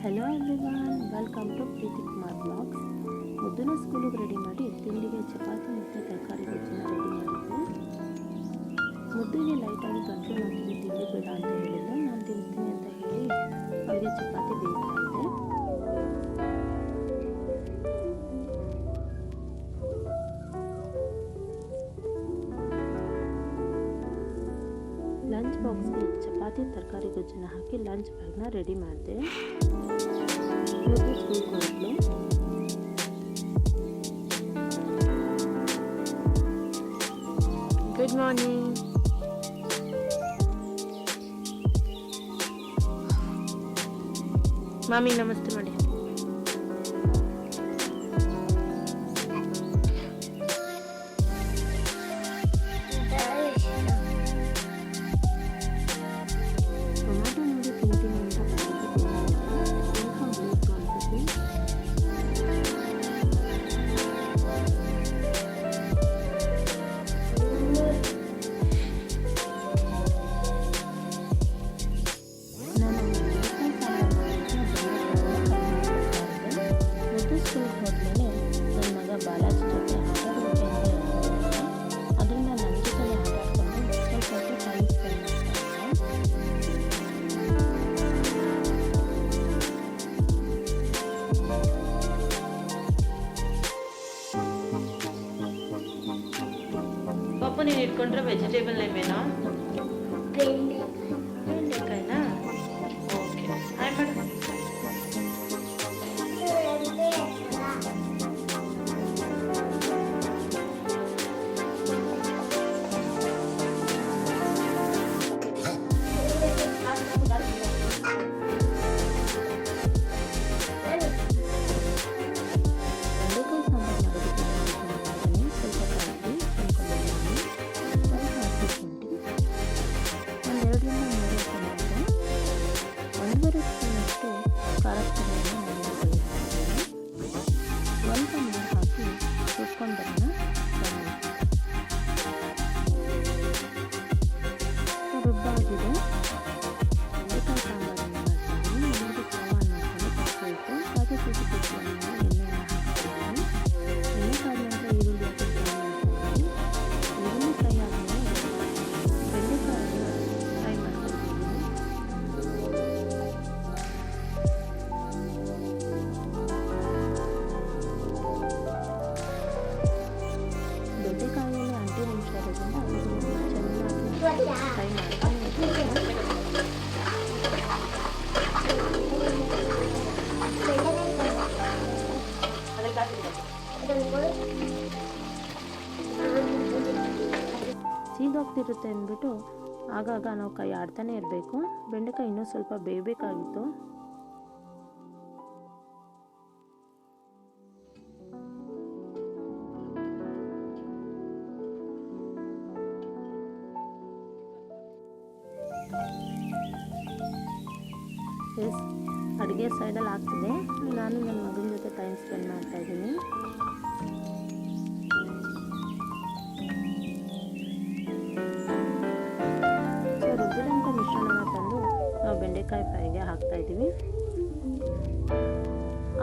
hello everyone welcome to Preethi Kumar blogs ಮುದ್ದನ ಸ್ಕೂಲಿಗೆ ready ಮಾಡಿ ತಿಂಡಿಗೆ ಚಪಾತಿ ಮತ್ತು ತರಕಾರಿ ಗೊಜ್ಜನ್ನ ರೆಡಿ ಮಾಡಿದ್ವಿ ಮುದ್ದಿಗೆ ಲೈಟಾಗಿ ಕಂಟ್ರೋಲ್ ಮಾಡ್ತೀನಿ ತಿಂಡಿ ಬೇಡ ಅಂತ ಹೇಳಿದ್ರು ನಾನು ತಿಂತೀನಿ ಅಂತ ತರಕಾರಿ ಗೊಜ್ಜನ್ನ ಹಾಕಿ ಲಂಚ್ ಬ್ಯಾಗ್ನ ರೆಡಿ ಮಾಡಿದೆ. ಇವತ್ತು ಸ್ಕೂಲ್ಗೆ ಗುಡ್ ಮಾರ್ನಿಂಗ್ ಮಾಮಿ ನಮಸ್ತೆ ಮಾಡಿ. చేసుకుంటారా వెజిటేబుల్ ఏమైనా? ಸೀದೋಗ್ತಿರುತ್ತೆ ಅಂದ್ಬಿಟ್ಟು ಆಗಾಗ ನಾವು ಕೈ ಆಡ್ತಾನೆ ಇರಬೇಕು. ಬೆಂಡೆಕಾಯಿ ಇನ್ನೂ ಸ್ವಲ್ಪ ಬೇಯಬೇಕಾಗಿತ್ತು. ಎಸ್ ಅಡುಗೆ ಸೈಡಲ್ಲಿ ಆಗ್ತಿದೆ ನಾನು ನನ್ನ ಮಗನ ಜೊತೆ ಟೈಮ್ ಸ್ಪೆಂಡ್ ಮಾಡ್ತಾ ಇದ್ದೀನಿ. ರುಬ್ಬಿದಂಥ ಮಿಶ್ರಣನ ತಂದು ನಾವು ಬೆಂಡೆಕಾಯಿ ಫ್ರೈಗೆ ಹಾಕ್ತಾ ಇದ್ದೀವಿ.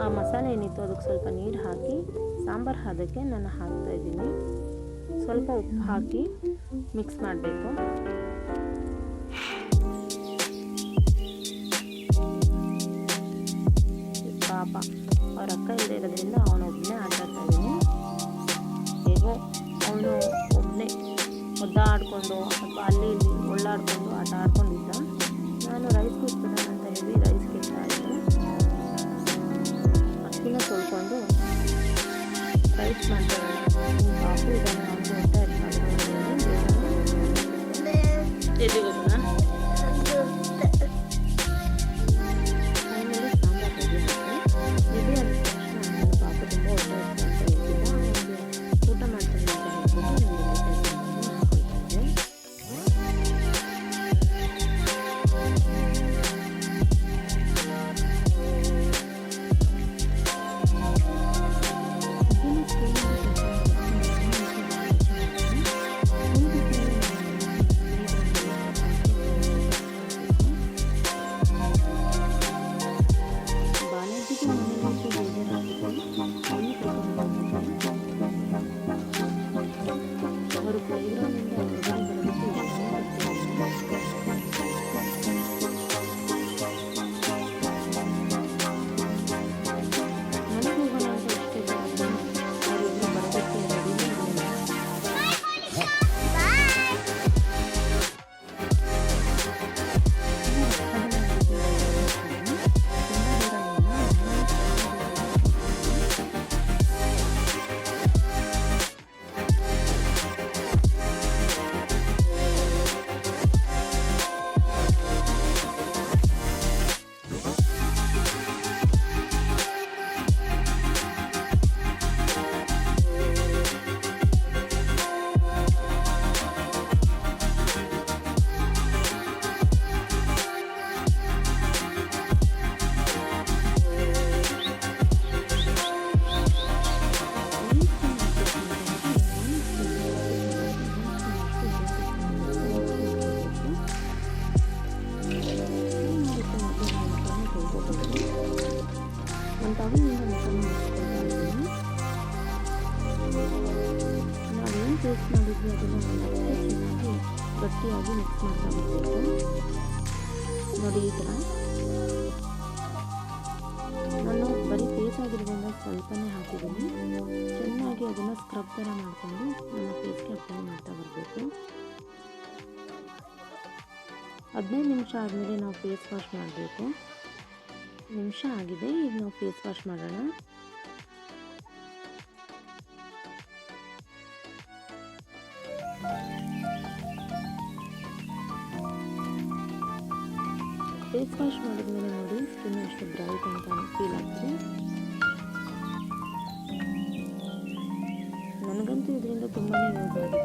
ಆ ಮಸಾಲೆ ಏನಿತ್ತು ಅದಕ್ಕೆ ಸ್ವಲ್ಪ ನೀರು ಹಾಕಿ, ಸಾಂಬಾರು ಹಾದಕ್ಕೆ ನಾನು ಹಾಕ್ತಾ ಇದ್ದೀನಿ. ಸ್ವಲ್ಪ ಉಪ್ಪು ಹಾಕಿ ಮಿಕ್ಸ್ ಮಾಡಬೇಕು. ಪಾಪ. ಅವ್ರ ಅಕ್ಕ ಇಲ್ಲದೆ ಇರೋದ್ರಿಂದ ಅವನೊಬ್ಬನೇ ಆಟ ಆಡ್ತಾ ಇದ್ದೀನಿ. ಹೇಗೋ ಅವನು ಒಬ್ಬನೇ ಒದ್ದಾಡ್ಕೊಂಡು ಅಥವಾ ಅಲ್ಲಿ ಇಲ್ಲಿ ಒಳ್ಳಾಡ್ಕೊಂಡು ಆಟ ಆಡ್ಕೊಂಡಿದ್ದ. ನಾನು ರೈಸ್ ಕೂತ್ಬಿಡೋಣ ಅಂತ ಹೇಳಿ ರೈಸ್ ಕೆತ್ತಾ ಇದ್ದೆ. ಅಕ್ಕಿನ ತೊಳ್ಕೊಂಡು ರೈಸ್ ಮಾಡ್ತಾ ಇಟ್ಕೊಂಡು ಎಲ್ಲಿಗೆ ಹೋಗೋಣ ಗಟ್ಟಿಯಾಗಿ ಮಿಕ್ಸ್ ಮಾಡ್ತಾ ನೋಡಿ ಈ ಥರ. ನಾನು ಬರೀ ಫೇಸ್ ಆಗಿರೋದ್ರಿಂದ ಸ್ವಲ್ಪನೇ ಹಾಕಿದ್ದೀನಿ. ಚೆನ್ನಾಗಿ ಅದನ್ನು ಸ್ಕ್ರಬ್ ಥರ ಮಾಡಿಕೊಂಡು ನಮ್ಮ ಫೇಸ್ಗೆ ಅಪ್ಲೈ ಮಾಡ್ತಾ ಬರಬೇಕು. ಹದಿನೈದು ನಿಮಿಷ ಆದಮೇಲೆ ನಾವು ಫೇಸ್ ವಾಶ್ ಮಾಡಬೇಕು. ನಿಮಿಷ ಆಗಿದೆ, ಈಗ ನಾವು ಫೇಸ್ ವಾಶ್ ಮಾಡೋಣ. ಫೇಸ್ ವಾಶ್ ಮಾಡಿದ್ಮೇಲೆ ನೋಡಿ, ಸ್ಕಿನ್ ಅಷ್ಟು ಬ್ರೈಟ್ ಅಂತ ಫೀಲ್ ಆಗ್ತದೆ. ನನಗಂತೂ ಇದರಿಂದ ತುಂಬಾ ಯೂಸ್ ಆಗಿದೆ